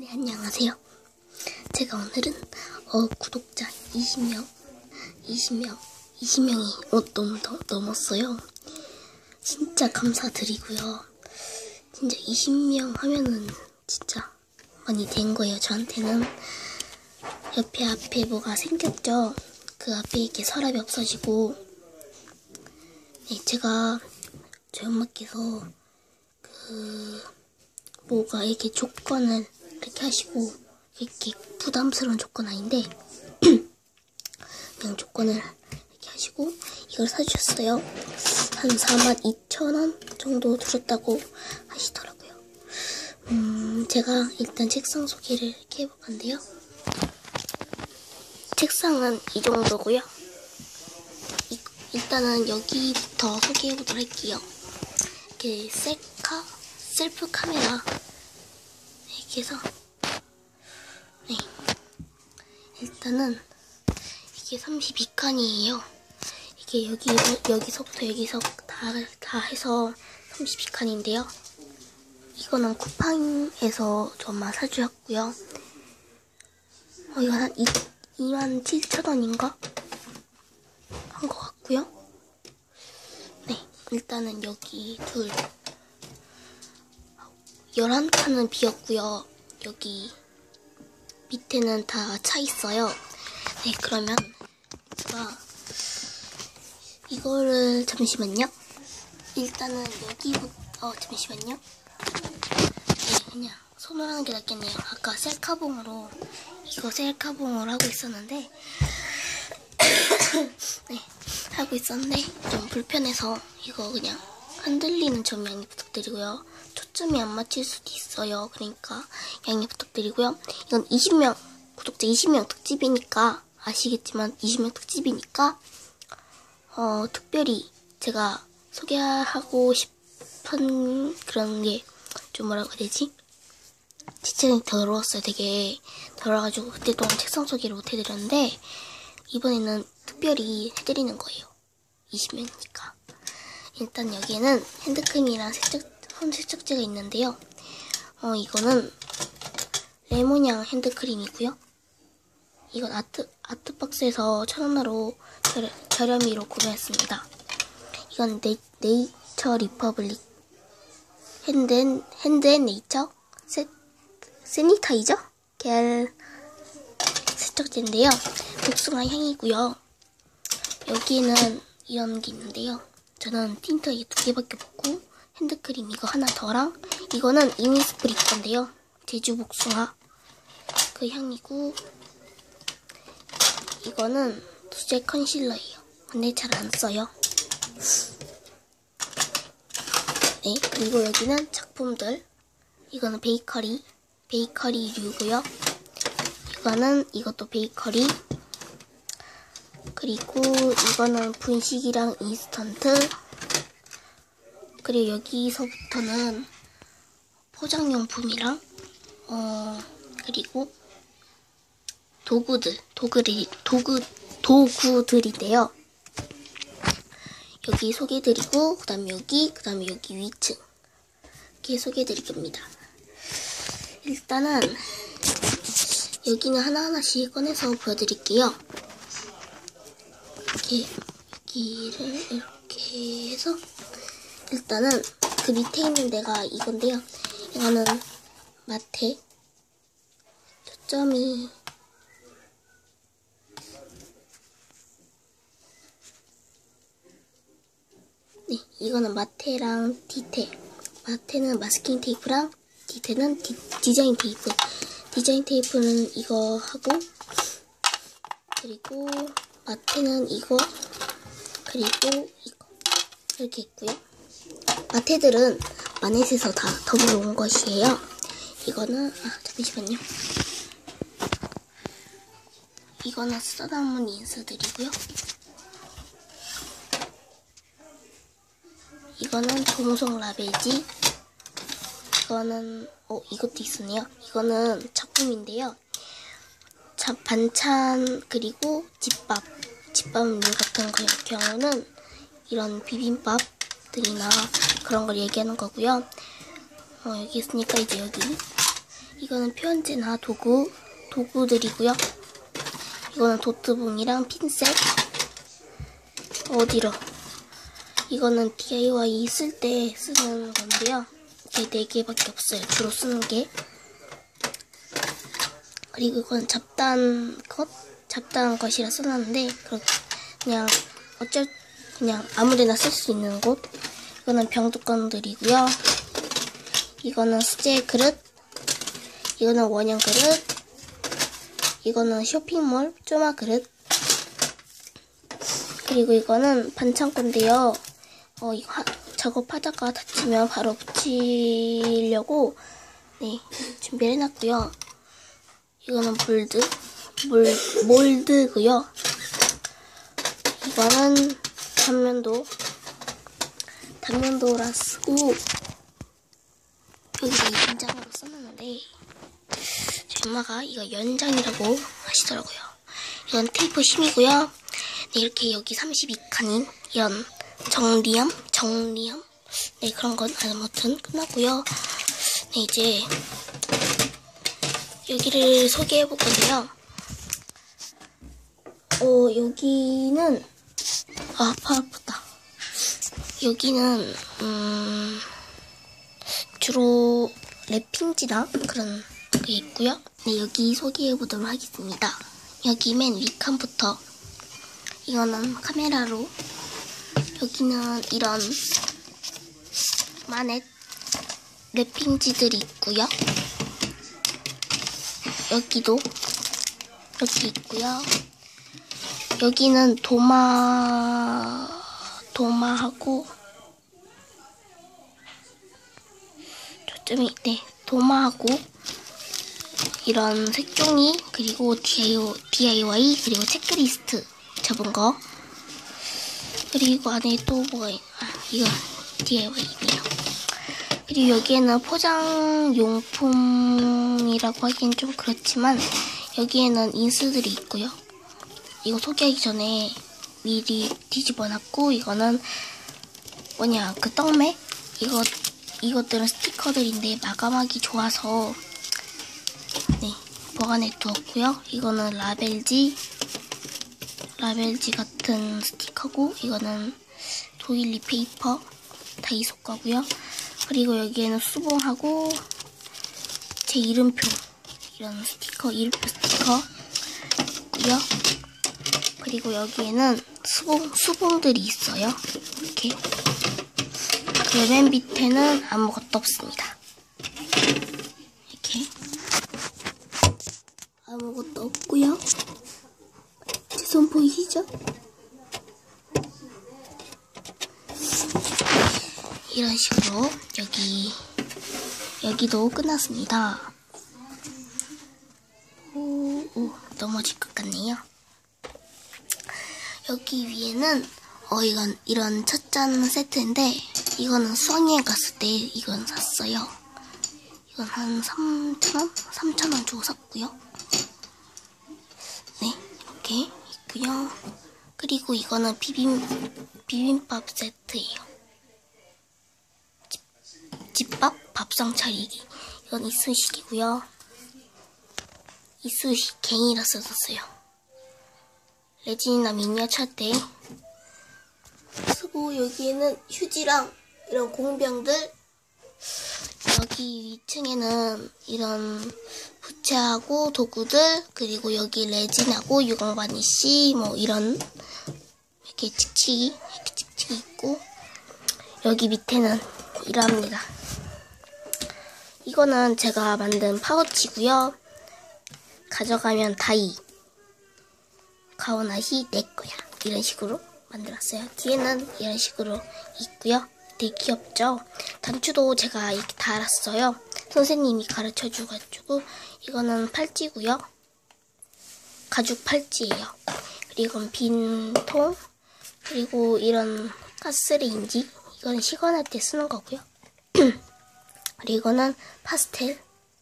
네, 안녕하세요. 제가 오늘은 어, 구독자 20명, 20명, 20명이 어, 너무 더, 넘었어요. 진짜 감사드리고요. 진짜 20명 하면은 진짜 많이 된 거예요. 저한테는 옆에 앞에 뭐가 생겼죠. 그 앞에 이렇게 서랍이 없어지고 네, 제가 저희 엄마께서 그 뭐가 이렇게 조건을 이렇게 하시고 이렇게 부담스러운 조건 아닌데 그냥 조건을 이렇게 하시고 이걸 사주셨어요. 한 4만 2천 원 정도 들었다고 하시더라고요. 음, 제가 일단 책상 소개를 이렇게 해볼 건데요. 책상은 이 정도고요. 이- 일단은 여기부터 소개해보도록 할게요. 이렇게 셀카, 셀프 카메라 해서 네 일단은 이게 32칸이에요. 이게 여기 여기서부터 여기서 다, 다 해서 32칸인데요. 이거는 쿠팡에서 저만 사주셨고요. 어, 이거 한 2, 2만 7천 원인가? 한 것 같고요. 네, 일단은 여기 둘. 11칸은 비었고요. 여기 밑에는 다 차 있어요. 네, 그러면 제가 이거를 잠시만요. 일단은 여기부터 잠시만요. 네, 그냥 손으로 하는 게 낫겠네요. 아까 셀카봉으로 이거 셀카봉으로 하고 있었는데 네, 하고 있었는데 좀 불편해서 이거 그냥 흔들리는 점 양해 부탁드리고요. 초점이 안 맞힐 수도 있어요. 그러니까 양해 부탁드리고요. 이건 20명 구독자 20명 특집이니까 아시겠지만 20명 특집이니까 어, 특별히 제가 소개하고 싶은 그런 게 좀 뭐라고 해야 되지? 지천이 더러웠어요. 되게 더러워가지고 그때 동안 책상 소개를 못 해드렸는데 이번에는 특별히 해드리는 거예요. 20명이니까. 일단 여기에는 핸드크림이랑 세척, 손 세척제가 있는데요. 어, 이거는 레몬향 핸드크림이고요. 이건 아트, 아트박스에서 천원으로 저렴, 저렴이로 구매했습니다. 이건 네, 네이처 리퍼블릭 핸드, 핸드앤 네이처 세, 세니타이저? 계열 세척제인데요. 복숭아 향이고요. 여기에는 이런 게 있는데요. 저는 틴트 이두 개밖에 없고 핸드크림 이거 하나 더랑 이거는 이니스프리 건데요. 제주 복숭아 그 향이고 이거는 수제 컨실러예요. 근데 잘 안 써요. 네, 그리고 여기는 작품들. 이거는 베이커리, 베이커리류고요. 이거는 이것도 베이커리. 그리고 이거는 분식이랑 인스턴트. 그리고 여기서부터는 포장용품이랑 어 그리고 도구들, 도구들이 도구 도구들인데요. 여기 소개해드리고 그다음에 여기 그다음에 여기 위층 이렇게 소개해드릴 겁니다. 일단은 여기는 하나하나씩 꺼내서 보여드릴게요. 이렇게 여기를 이렇게 해서 일단은 그 밑에 있는 데가 이건데요. 이거는 마테 초점이 네, 이거는 마테랑 디테. 마테는 마스킹 테이프랑 디테는 디, 디자인 테이프. 디자인 테이프는 이거 하고 그리고 마테는 이거 그리고 이거 이렇게 있고요. 마테들은 마넷에서 다 더불어 온 것이에요. 이거는 아 잠시만요. 이거는 써담은 인스들이고요. 이거는 동성 라벨지. 이거는 어 이것도 있었네요. 이거는 작품인데요. 자, 반찬 그리고 집밥, 집밥 류 같은 거 경우는 이런 비빔밥 들이나 그런 걸 얘기하는 거고요. 어, 여기 있으니까 이제 여기 이거는 표현제나 도구, 도구들이고요. 이거는 도트봉이랑 핀셋. 어디로? 이거는 DIY 쓸때 쓰는 건데요. 이게 4개밖에 없어요. 주로 쓰는 게. 그리고 이건 잡다한 것? 잡다한 것이라 써놨는데, 그냥 어쩔, 그냥 아무데나 쓸 수 있는 곳. 이거는 병뚜껑들이고요. 이거는 수제 그릇. 이거는 원형 그릇. 이거는 쇼핑몰 쪼마 그릇. 그리고 이거는 반창 건데요. 어, 이거 하, 작업하다가 다치면 바로 붙이려고 네 준비를 해놨고요. 이거는 몰드, 몰, 몰드고요. 이거는 단면도, 단면도라 쓰고 여기다 연장으로 써놨는데 저희 엄마가 이거 연장이라고 하시더라고요. 이건 테이프 심이고요. 네, 이렇게 여기 32칸인 이런 정리함, 정리함, 네 그런 건 아무튼 끝났고요. 네 이제 여기를 소개해 볼 건데요. 어 여기는 아, 팔 아프다. 여기는 음 주로 랩핑지나 그런 게 있고요. 네 여기 소개해 보도록 하겠습니다. 여기 맨 위칸부터 이거는 카메라로 여기는 이런 마넷 랩핑지들이 있고요. 여기도 이렇게 있고요. 여기는 도마 도마하고 초점이 네 도마하고 이런 색종이 그리고 DIY 그리고 체크리스트 접은 거 그리고 안에 또 뭐가 있... 아 이거 DIY네요. 그리고 여기에는 포장 용품이라고 하기엔 좀 그렇지만 여기에는 인스들이 있고요. 이거 소개하기 전에 미리 뒤집어 놨고 이거는 뭐냐 그 떡매 이거 이것들은 스티커들인데 마감하기 좋아서 네 보관해 두었고요. 이거는 라벨지 라벨지 같은 스티커고 이거는 도일리 페이퍼 다이소 거고요. 그리고 여기에는 수봉하고 제 이름표 이런 스티커 이름표 스티커 있고요. 그리고 여기에는 수봉 수봉들이 있어요. 이렇게 그 맨 밑에는 아무것도 없습니다. 이렇게 아무것도 없고요. 제 손 보이시죠? 이런 식으로 여기 여기도 끝났습니다. 오, 오 넘어질 것 같네요. 위에는 어 이건 이런 찻잔 세트인데 이거는 수학여행 갔을 때 이건 샀어요. 이건 한 3,000원? 3,000원 주고 샀고요. 네, 이렇게 있고요. 그리고 이거는 비빔, 비빔밥 세트예요. 집, 집밥 밥상 차리기. 이건 이쑤시개고요. 이쑤시 갱이라 써졌어요. 레진이나 미니어처 때 쓰고 여기에는 휴지랑 이런 공병들 여기 위층에는 이런 부채하고 도구들 그리고 여기 레진하고 유광바니쉬 뭐 이런 이렇게 칙칙이 이렇게 칙칙이 있고 여기 밑에는 이랍니다. 이거는 제가 만든 파우치고요. 가져가면 다이 가오나히 내 거야 이런 식으로 만들었어요. 뒤에는 이런 식으로 있고요. 되게 귀엽죠? 단추도 제가 이렇게 달았어요. 선생님이 가르쳐 줘가지고 이거는 팔찌고요. 가죽 팔찌예요. 그리고 이건 빈통 그리고 이런 가스레인지 이건 시건할 때 쓰는 거고요. 그리고 이거는 파스텔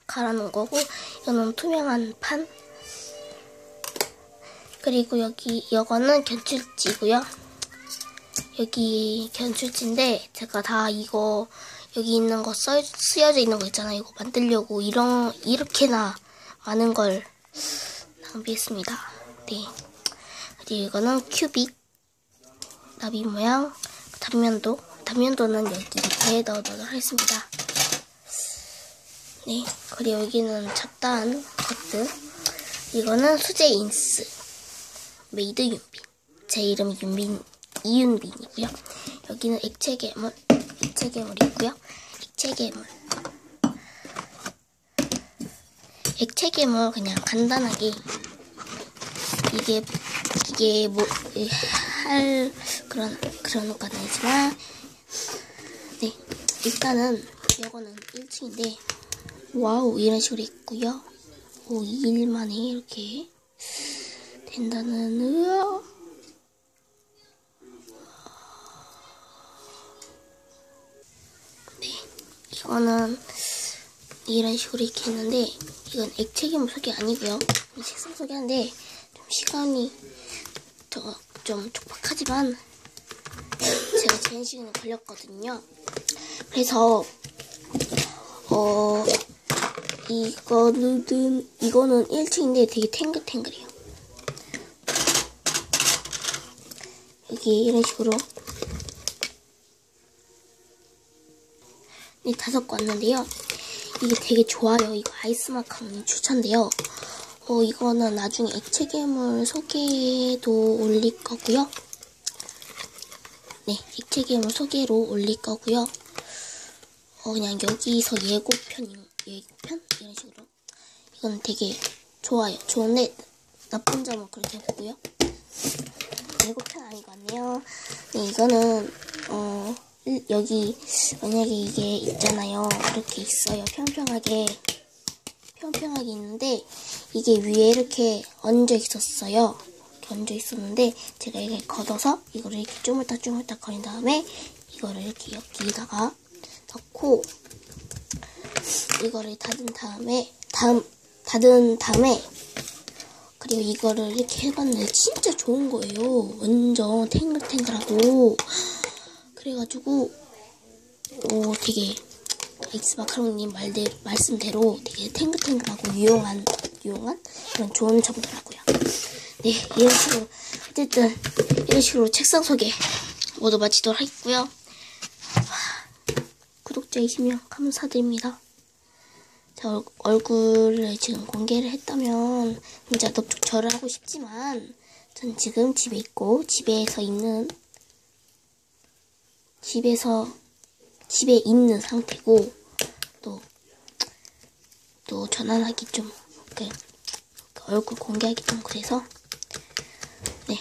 갈아놓은 거고 이거는 투명한 판 그리고 여기 이거는 견출지고요. 여기 견출지인데 제가 다 이거 여기 있는 거 써, 쓰여져 있는 거 있잖아요. 이거 만들려고 이런 이렇게나 많은 걸 낭비했습니다. 네. 그리고 이거는 큐빅 나비 모양 단면도 단면도는 여기에 넣어놓도록 하겠습니다. 네. 그리고 여기는 잡다한 것들 이거는 수제 인스 메이드 윤빈 제 이름이 윤빈 이윤빈이고요. 여기는 액체 괴물 액체 괴물이고요. 액체 괴물 액체 괴물 그냥 간단하게 이게 이게 뭐 할 그런 그런 건 아니지만 네 일단은 이거는 1층인데 와우 이런 식으로 있고요. 오 2일 만에 이렇게 으아. 네 이거는 이런 식으로 이렇게 했는데 이건 액체 괴물 속이 아니고요. 이 책상 속이 한데 좀 시간이 더 좀 촉박하지만 제가 제한 시간이 걸렸거든요. 그래서 어 이거는 이거는 1층인데 되게 탱글탱글해요. 여기 이런 식으로 네 다섯 거 왔는데요. 이게 되게 좋아요. 이거 아이스 마카로니 추천데요. 어, 이거는 나중에 액체 괴물 소개도 올릴 거고요. 네, 액체 괴물 소개로 올릴 거고요. 어, 그냥 여기서 예고편, 예고편? 이런 식으로. 이건 되게 좋아요. 좋은데, 나쁜 점은 그렇게 없고요. 예고편 아닌 것 같네요. 네, 이거는, 어, 여기, 만약에 이게 있잖아요. 이렇게 있어요. 평평하게. 평평하게 있는데 이게 위에 이렇게 얹어 있었어요. 이렇게 얹어 있었는데 제가 이걸 걷어서 이거를 이렇게 쪼물딱 쪼물딱 거린 다음에 이거를 이렇게 여기다가 넣고 이거를 닫은 다음에 다음 닫은 다음에 그리고 이거를 이렇게 해봤는데 진짜 좋은 거예요. 완전 탱글탱글하고 그래가지고 오 되게 엑스 마카롱님 말대, 말씀대로 되게 탱글탱글하고 유용한, 유용한 그런 좋은 정보라고요. 네, 이런 식으로, 어쨌든, 이런 식으로 책상 소개 모두 마치도록 하겠고요. 구독자 20명 감사드립니다. 제 얼굴을 지금 공개를 했다면 진짜 넙죽 절을 하고 싶지만 전 지금 집에 있고 집에서 있는 집에서 집에 있는 상태고 또, 또 전환하기 좀 그, 얼굴 공개하기 좀 그래서 네.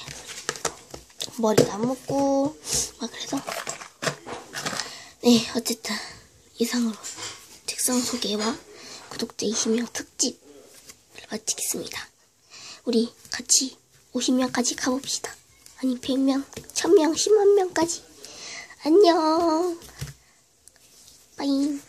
머리 안 묶고 막 그래서 네 어쨌든 이상으로 책상 소개와 구독자 20명 특집을 마치겠습니다. 우리 같이 50명까지 가봅시다. 아니 100명, 1000명, 10만 명까지 안녕 빠잉